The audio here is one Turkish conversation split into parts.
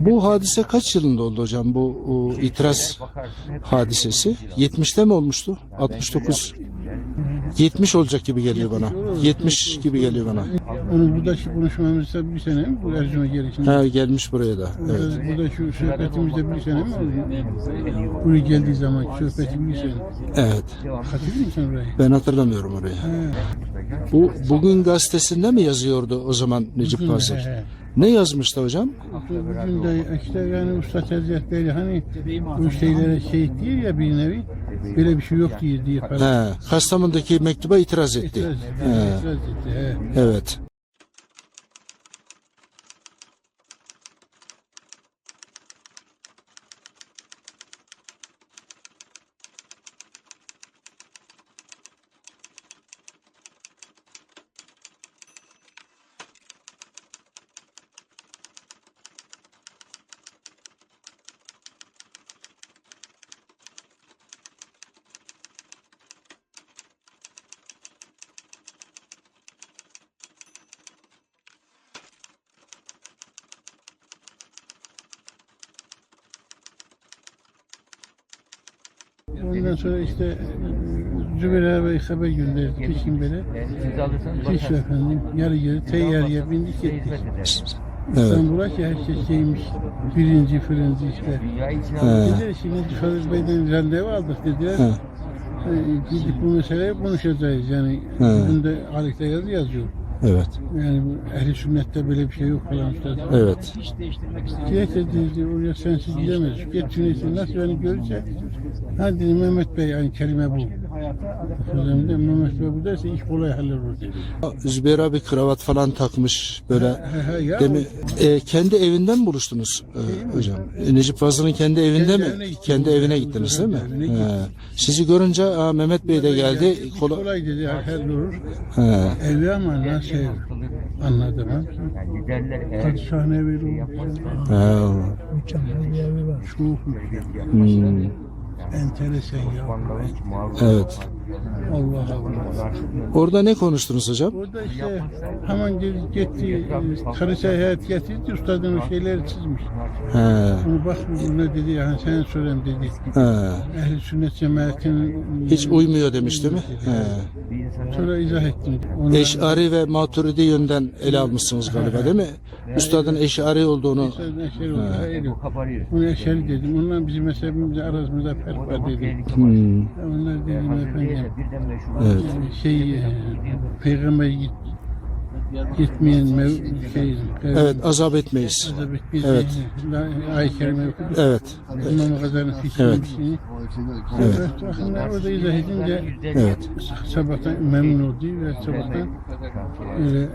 Bu hadise kaç yılında oldu hocam bu o, itiraz hadisesi? 70'te mi olmuştu? 69 70 olacak gibi geliyor bana. 70 gibi geliyor bana. Onu burada şu konuşmamızda bir sene mi? Bu Erzurum gelişinde. Ha gelmiş buraya da. Evet. Burada, burada şu sohbetimizde bir sene mi oldu? Buraya geldiği zaman sohbetim bir sene. Evet. Hatırlıyor musun orayı? Ben hatırlamıyorum orayı. He. Bu bugün gazetesinde mi yazıyordu o zaman Necip he. Ne yazmıştı hocam? Bugün de işte yani Usta Tezgah hani bu şeylere şey diyor ya bir nevi böyle bir şey yok diye diye falan. He, Kastamonu'daki mektuba itiraz etti. İtiraz etti, He, itiraz etti. he. evet. Ondan sonra işte Zübeyir Bey haber gönderdi peşin böyle. Hiç efendim yarı yarı teyyareye bindik gittik. Evet. İstanbul'a ki her şey şeymiş. Birinci fırıncı işte. Dediler şimdi Fadıl Bey'den randevu aldık dediler. he, gidip bu meseleyi konuşacağız yani. Bugün de Halik'te yazı yazıyor. Evet. Yani ehli sünnette böyle bir şey yok falan işte. Evet. Direkt dedi oraya sensiz gidemez. Git Cüneyt'in nasıl beni görecek? Ha dedi Mehmet Bey yani kelime bu. Sözümde Mehmet Bey bu derse iş kolay hallolur dedi. Zübeyir abi kravat falan takmış böyle. Ya. Demi, e, kendi evinden mi buluştunuz e, hocam? E, Necip Fazıl'ın kendi evinde Kendi mi? evine gittim. Kendi evine gittiniz değil mi? Evine He. Sizi görünce aa, Mehmet Bey de geldi. İş Kola... kolay dedi hallolur. He. Evi ama nasıl ev? Anladım ha. Padişahın evi olmuş. He. Çok Hmm. Enteresan ya. Evet. Allah Allah. Orada ne konuştunuz hocam? Orada işte hemen gitti, karısı hayat getirdi, ustadın o şeyleri çizmiş. He. Onu bak bu ne dedi, yani sen sorayım dedi. He. Ehli sünnet cemaatinin... Hiç uymuyor demiş değil mi? He. Sonra izah ettim. Onlar- Eş'ari ve Maturidi yönden ele almışsınız galiba değil mi? Üstadın Eş'ari olduğunu. Ustadın eşeri oldu, hayır yok. Bunu eşeri dedim, ondan bizim mezhebimizde arasında fark var dedim. Hmm. Onlar dedim efendim, Evet. şey, e, peygamber git, gitmeyen mev, şey, Evet azap etmeyiz. Biz Evet. Ayet-i Kerime okuduk. Evet. İmam Gazali'nin fikrini Evet. evet. Orada izah edince Evet. sabahtan memnun oldu ve sabahtan öyle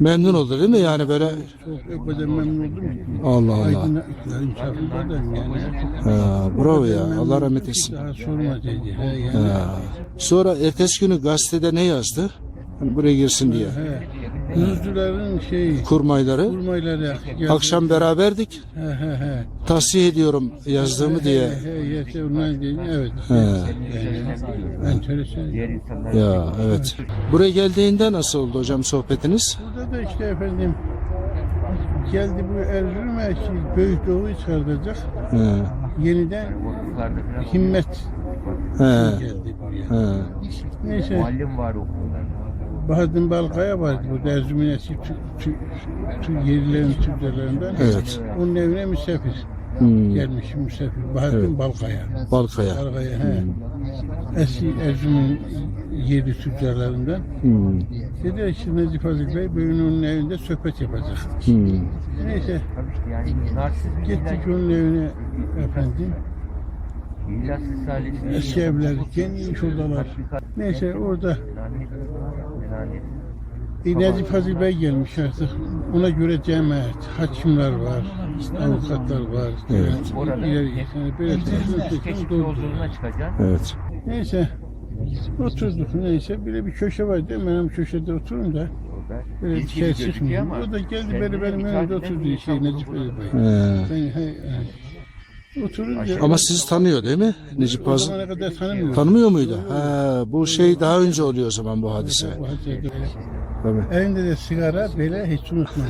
Memnun oldu değil mi yani böyle? çok o kadar memnun oldum ki. Allah Allah. Aydınlıkların çapındayım yani. Ha, bravo ya. Allah rahmet etsin. Daha sorma dedi. He, yani. Ha. Sonra ertesi günü gazetede ne yazdı? Hani buraya girsin diye. He. Hızlıların şey Kurmayları. kurmayları geldi. Akşam beraberdik. He he he. Tahsih ediyorum yazdığımı diye. He he he. Evet. He. Yani, enteresan. Ya evet. Buraya geldiğinde nasıl oldu hocam sohbetiniz? Burada da işte efendim geldi bu Erzurum'a şey, Büyük Doğu'yu çıkartacak. He. Yeniden himmet He. geldi buraya. He. Neyse Muallim var okulda. Bahadır Balkaya vardı Türk, Türk yerlilerin Türklerinden. Evet. Onun evine misafir Hmm. gelmiş misafir. Bahadır Balkaya. Balkaya. Balkaya he. Eski Erzurum'un yerli Türklerinden. Hmm. Dedi işte Necip Fazıl Bey bugün onun evinde sohbet yapacak. Hmm. Neyse gittik onun evine efendim. Eski evler, geniş odalar. Neyse orada e, Necip Fazıl Bey gelmiş artık. Ona göre cemaat, hakimler var, avukatlar var. Evet. Orada İleri, yani böyle keşif doldu. yolculuğuna çıkacağız. Evet. Neyse oturduk neyse. Böyle bir köşe vardı. Benim köşede oturun da böyle bir şey çıkmıyor. O da geldi beni benim önümde oturdu şey Necip Fazıl Bey. Ben, he, he. Oturunca Ama sizi tanıyor değil mi? Necip Fazıl? kadar tanımıyorum. Tanımıyor muydu? Ha, bu şey daha önce oluyor o zaman bu hadise. Bu hadise- Tabii. Elinde de sigara böyle hiç unutmam.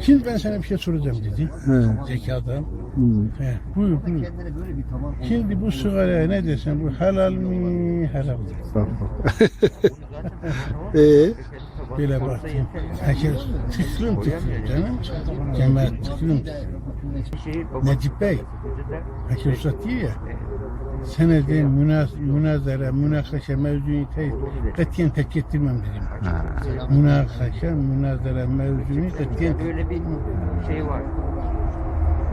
Şimdi ben sana bir şey soracağım dedi. He. Zeki adam. Hmm. He, buyur buyur. Şimdi bu sigaraya ne desen bu helal mi helal mi? Bak bak. Ee, Böyle baktım. Herkes tıklım tıklım canım. Cemaat tıklım tıklım. Necip Bey, Herkes Ustad değil ya. Senede münaz, münazara, münakaşa mevzunu katiyen terk ettirmem dedim. Münakaşa, münazara mevzunu katiyen Böyle bir şey var.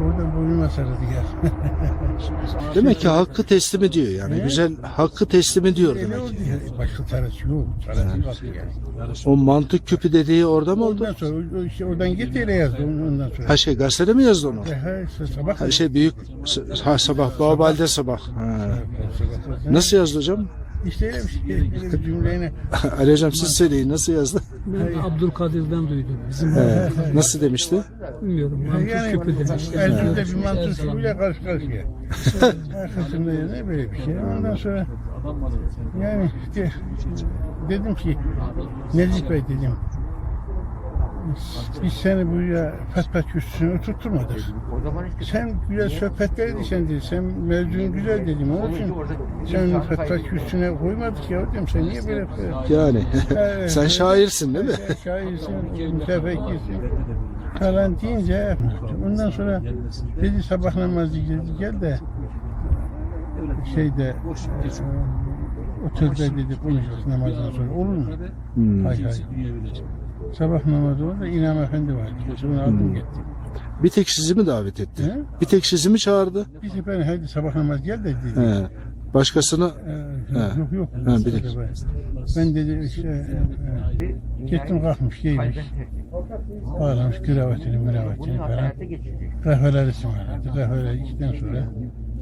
Orada boynuma sarıldı ya. Demek ki hakkı teslim ediyor yani. Güzel hakkı teslim ediyor demek. oldu ya. Başka tarafı yok. Tarafı kalktı yani. O mantık küpü dediği orada mı Ondan oldu? sonra o- o işte oradan git öyle yazdı ondan sonra. Ha şey gazetede mi yazdı onu? Ha, ha, sabah Ha şey büyük ha sabah Babal'de sabah. Ha. Nasıl yazdı hocam? İşte öyle bir şey. Öyle bir cümleyle. Ali hocam siz söyleyin nasıl yazdı? Ben Abdülkadir'den duydum. Bizim He. Nasıl demişti? bilmiyorum. Mantık Yani küpü demiş. Erzurum'da bir mantık şubuyla karşı karşıya. Arkasında ne böyle bir şey. Ondan sonra yani işte dedim ki Necip Bey dedim biz seni buraya paspas kürsüsüne oturtturmadık. O zaman işte Sen güzel sohbetler dedi. Sen mevzun güzel dedim. Onun için sen paspas kürsüsüne koymadık ya dedim. Sen niye böyle? Yani Evet. sen şairsin değil mi? Şairsin, mütefekkirsin falan deyince ondan sonra dedi sabah namazı dedi gel de şeyde e, otelde dedi konuşuruz namazdan sonra olur mu? Hmm. Hay hay. Sabah namazı orada İmam Efendi vardı. Onu aldım gittim. Bir tek sizi mi davet etti? He? Bir tek sizi mi çağırdı? Bir sefer hadi sabah namaz gel de dedi. He. Başkasına Ee, He. yok yok. Ha, bir dakika. Ben dedi işte e, e, gittim kalkmış giymiş. Bağlamış kravatını müravatını falan. Kahveler ısmarladı. Kahveler içtikten sonra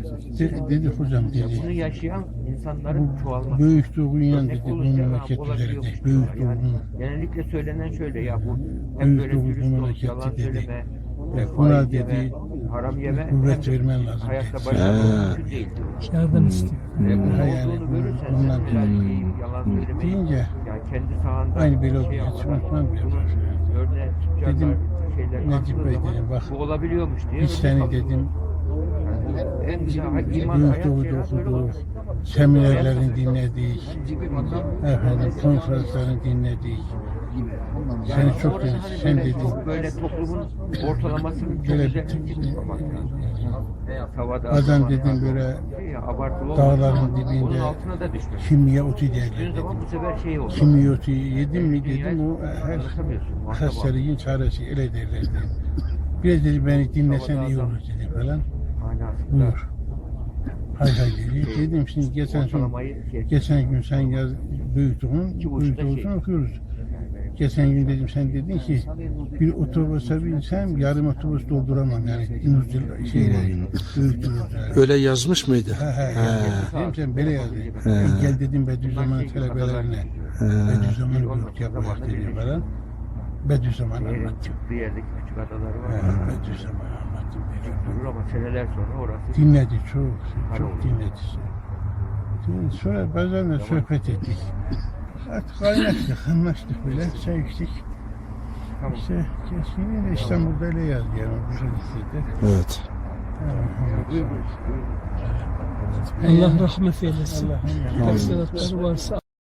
de, dedi hocam Bunu dedi. yaşayan insanların çoğalması. Büyük doğuyan dedi bu memleket üzerinde. Büyük Yani doğuyan. genellikle söylenen şöyle ya bu Büyük hem böyle dürüst ol, yalan dedi. söyleme, Ve buna dedi haram yeme, kuvvet vermen lazım Hayatta başarılı değil. Yardım istiyor. Ve bunun Ha, yani bu- biraz iyi, yalan söylemeyi, deyince yani kendi sahanda aynı böyle şey tüccarlar, Dedim, şeyler Necip Bey dedim, bak, bu olabiliyormuş diye. Biz seni dedim okuduk. olur. Seminerlerini dinledik. Efendim konferanslarını dinledik. Seni çok Orada dedim. hani Sen dedin. çok böyle toplumun ortalamasının çok Böyle Bazen dedim böyle Şey dağların dibinde kimya otu Düştüğün derler. sefer şey. Kimya otu yedim mi dedim o her muhatap ol. hastalığın çaresi ele derler dedim. Biraz dedi beni dinlesen iyi olur dedi falan. Buyur. Hay hay dedi. Dedim şimdi geçen şey, Geçen gün sen yaz buçukta büyüktüğün şey. okuyoruz. Geçen gün dedim sen dedin ki bir otobüse binsem yarım otobüs dolduramam yani inuzcul şeyle yani. öyle yazmış mıydı? Ha, ha, He. Dedim sen böyle yaz dedim. He. Gel dedim Bediüzzaman talebelerine. He. Bediüzzaman'ı büyük yapmak dedi falan. Bediüzzaman anlattım. çıktığı yerdeki küçük adaları var. Bediüzzaman Durur ama seneler sonra orası Dinledi çok, çok dinledi. Sonra bazen de sohbet ettik. Artık kaynaştık, anlaştık böyle, çay içtik. Tamam. İşte kesin de İstanbul'da öyle yazdı yani. Hissedi. Evet. Allah rahmet eylesin. Tafsiratları varsa